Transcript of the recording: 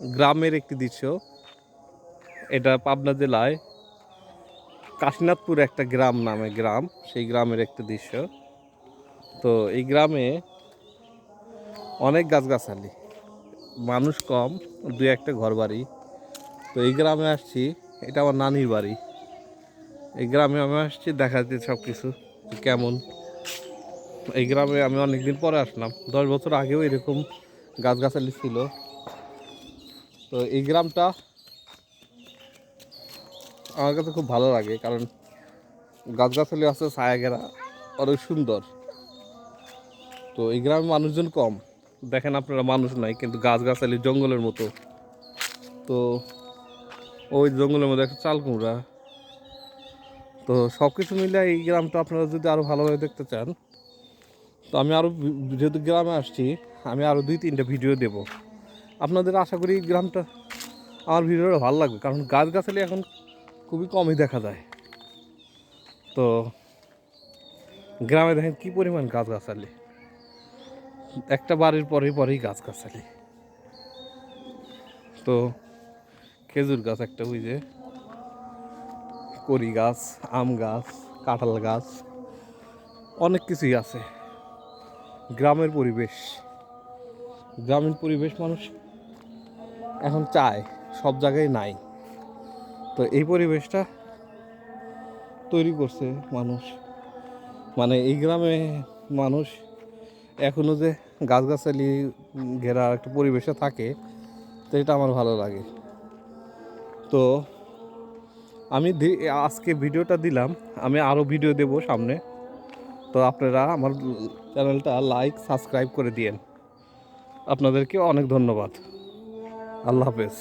গ্রামের একটি দৃশ্য। এটা পাবনা জেলায় কাশীনাথপুর একটা গ্রাম নামে গ্রাম, সেই গ্রামের একটি দৃশ্য। তো এই গ্রামে অনেক গাছগাছালি, মানুষ কম, দু একটা ঘর বাড়ি তো এই গ্রামে আসছি, এটা আমার নানির বাড়ি। এই গ্রামে আমি আসছি দেখাতে সব কিছু কেমন। এই গ্রামে আমি অনেকদিন পরে আসলাম, দশ বছর আগেও এরকম গাছগাছালি ছিল। তো এই গ্রামটা আমার কাছে খুব ভালো লাগে, কারণ গাছগাছালি আছে ছায়া ঘেরা অনেক সুন্দর। তো এই গ্রামে মানুষজন কম, দেখেন আপনারা মানুষ নাই, কিন্তু গাছগাছালি জঙ্গলের মতো। তো ওই জঙ্গলের মধ্যে একটা চাল কুমড়া। তো সব কিছু মিলে এই গ্রামটা আপনারা যদি আরও ভালোভাবে দেখতে চান, তো আমি আরও যেহেতু গ্রামে আসছি, আমি আরও দুই তিনটা ভিডিও দেব। আপনাদের আশা করি গ্রামটা আমার ভিডিওটা ভালো লাগবে, কারণ গাছগাছালি এখন খুবই কমই দেখা যায়। তো গ্রামে দেখেন কী পরিমাণ গাছগাছালি। একটা বাড়ির পরেই পরেই গাছগাছালি। তো খেজুর গাছ একটা, ওই যে করি গাছ, আম গাছ, কাঁঠাল গাছ, অনেক কিছুই আছে। গ্রামের পরিবেশ। গ্রামীণ পরিবেশ মানুষ এখন চায়, সব জায়গায় নাই। তো এই পরিবেশটা তৈরি করছে মানুষ। মানে এই গ্রামে মানুষ এখনও যে গাছগাছালি ঘেরা একটা পরিবেশে থাকে, তো এটা আমার ভালো লাগে। তো আমি আজকে ভিডিওটা দিলাম, আমি আরও ভিডিও দেব সামনে। তো আপনারা আমার চ্যানেলটা লাইক, সাবস্ক্রাইব করে দিয়েন। আপনাদেরকে অনেক ধন্যবাদ। আল্লাহ হাফেজ।